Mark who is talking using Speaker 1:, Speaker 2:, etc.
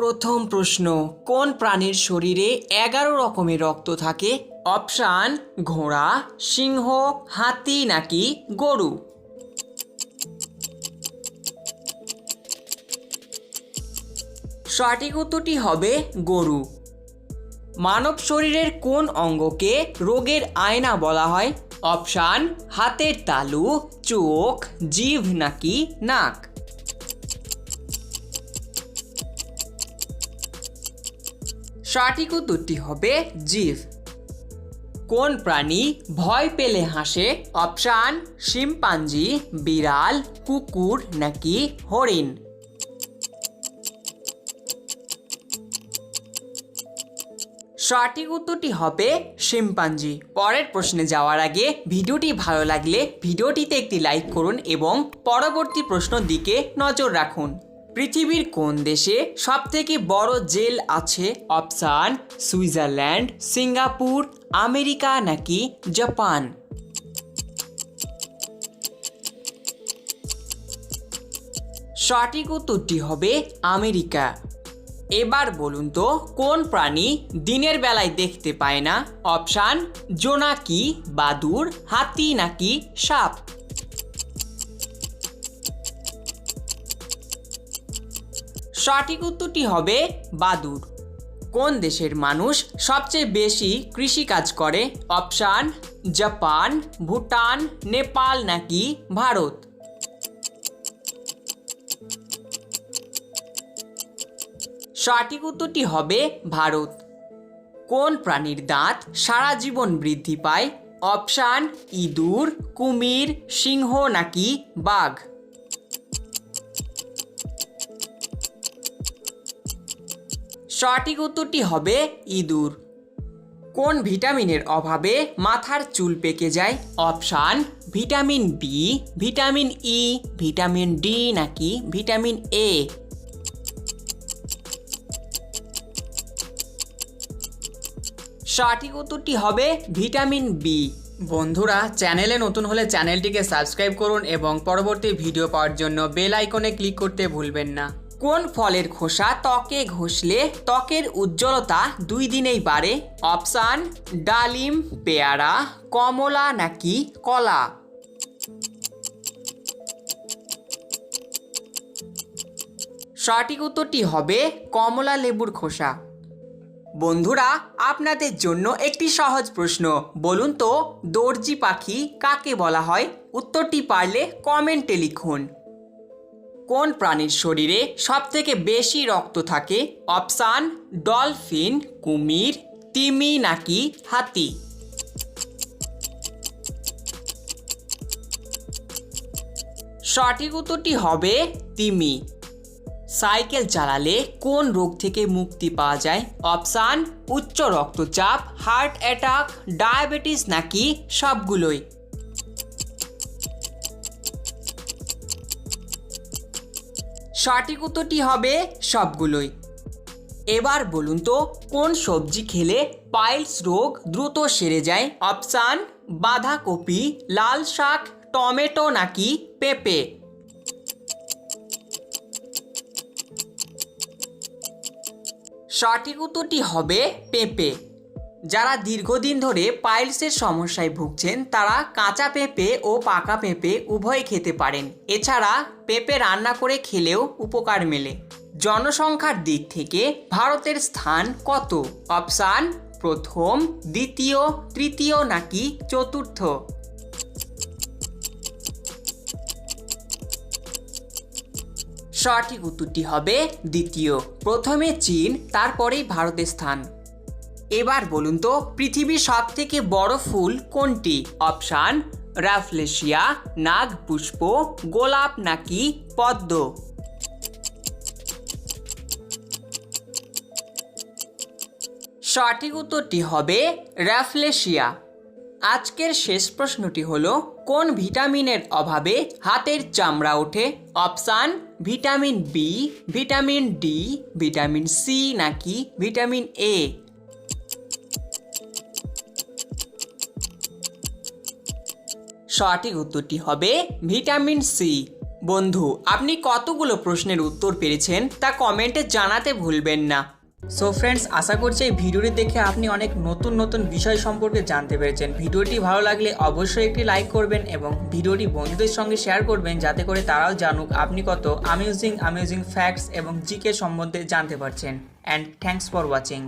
Speaker 1: প্রথম প্রশ্ন, কোন প্রাণীর শরীরে এগারো রকমের রক্ত থাকে? অপশান, ঘোড়া, সিংহ, হাতি নাকি গরু? সঠিক উত্তরটি হবে গরু। মানব শরীরের কোন অঙ্গকে রোগের আয়না বলা হয়? অপশান, হাতের তালু, চোখ, জিভ নাকি নাক? সঠিক উত্তরটি হবে জিভ কোন প্রাণী ভয় পেলে হাসে? অপশান, শিম্পাঞ্জি, বিড়াল, কুকুর নাকি হরিণ? সঠিক উত্তরটি হবে শিম্পাঞ্জি। পরের প্রশ্নে যাওয়ার আগে ভিডিওটি ভালো লাগলে ভিডিওটিতে একটি লাইক করুন এবং পরবর্তী প্রশ্নের দিকে নজর রাখুন। পৃথিবীর কোন দেশে সবথেকে বড় জেল আছে? অপশান, সুইজারল্যান্ড, সিঙ্গাপুর, আমেরিকা নাকি জাপান? সঠিক উত্তরটি হবে আমেরিকা। এবার বলুন তো, কোন প্রাণী দিনের বেলায় দেখতে পায় না? অপশান, জোনাকি বাদুর হাতি নাকি সাপ? সঠিক উত্তরটি হবে বাদুর কোন দেশের মানুষ সবচেয়ে বেশি কৃষিকাজ করে? অপশান, জাপান, ভুটান, নেপাল নাকি ভারত? সঠিক উত্তরটি হবে ভারত। কোন প্রাণীর দাঁত সারা জীবন বৃদ্ধি পায়? অপশান, ইঁদুর, কুমির, সিংহ নাকি বাঘ? সঠিক উত্তরটি হবে ইঁদুর। কোন ভিটামিনের অভাবে মাথার চুল পেকে যায়? Option, vitamin B vitamin E vitamin D নাকি ভিটামিন এ সঠিক উত্তরটি হবে ভিটামিন বি বন্ধুরা, চ্যানেলে নতুন হলে চ্যানেলটিকে সাবস্ক্রাইব করুন এবং পরবর্তী ভিডিও পাওয়ার জন্য বেল আইকনে ক্লিক করতে ভুলবেন না। কোন ফলের খোসা ত্বকে ঘষলে ত্বকের উজ্জ্বলতা দুই দিনেই বাড়ে? অপশান, ডালিম, পেয়ারা, কমলা নাকি কলা? সঠিক উত্তরটি হবে কমলা লেবুর খোসা। বন্ধুরা, আপনাদের জন্য একটি সহজ প্রশ্ন। বলুন তো, দর্জি পাখি কাকে বলা হয়? উত্তরটি পারলে কমেন্টে লিখুন। কোন প্রাণীর শরীরে সবথেকে বেশি রক্ত থাকে? অপশান, ডলফিন, কুমির, তিমি নাকি হাতি? সঠিক উত্তরটি হবে তিমি। সাইকেল চালালে কোন রোগ থেকে মুক্তি পাওয়া যায়? অপশান, উচ্চ রক্তচাপ, হার্ট অ্যাটাক, ডায়াবেটিস নাকি সবগুলোই? সঠিক উত্তরটি হবে সবগুলোই। এবার বলুন তো, কোন সবজি খেলে পাইলস রোগ দ্রুত সেরে যায়? অপশান, বাঁধাকপি, লাল শাক, টমেটো নাকি পেঁপে? সঠিক উত্তরটি হবে পেঁপে। যারা দীর্ঘদিন ধরে পাইলসের সমস্যায় ভুগছেন, তারা কাঁচা পেঁপে ও পাকা পেঁপে উভয় খেতে পারেন। এছাড়া পেঁপে রান্না করে খেলেও উপকার মেলে। জনসংখ্যার দিক থেকে ভারতের স্থান কত? অপশান, প্রথম, দ্বিতীয়, তৃতীয় নাকি চতুর্থ? সঠিক উত্তরটি হবে দ্বিতীয়। প্রথমে চীন, তারপরেই ভারতের স্থান। এবার বলুন তো, পৃথিবীর সব থেকে বড় ফুল কোনটি? অপশান, রাফলেশিয়া, নাগ পুষ্প, গোলাপ নাকি পদ্ম? সঠিক উত্তরটি হবে র্যাফলেশিয়া আজকের শেষ প্রশ্নটি হলো, কোন ভিটামিনের অভাবে হাতের চামড়া ওঠে? Option, vitamin B, vitamin D, vitamin C নাকি ভিটামিন এ? সঠিক উত্তরটি হবে ভিটামিন সি।
Speaker 2: বন্ধু, আপনি কতগুলো প্রশ্নের উত্তর পেরেছেন তা কমেন্টে জানাতে ভুলবেন না। সো ফ্রেন্ডস আশা করছি এই ভিডিওটি দেখে আপনি অনেক নতুন নতুন বিষয় সম্পর্কে জানতে পেরেছেন। ভিডিওটি ভালো লাগলে অবশ্যই একটি লাইক করবেন এবং ভিডিওটি বন্ধুদের সঙ্গে শেয়ার করবেন, যাতে করে তারাও জানুক আপনি কত অ্যামিউজিং অ্যামিউজিং ফ্যাক্টস এবং জিকে সম্বন্ধে জানতে পারছেন। And thanks for watching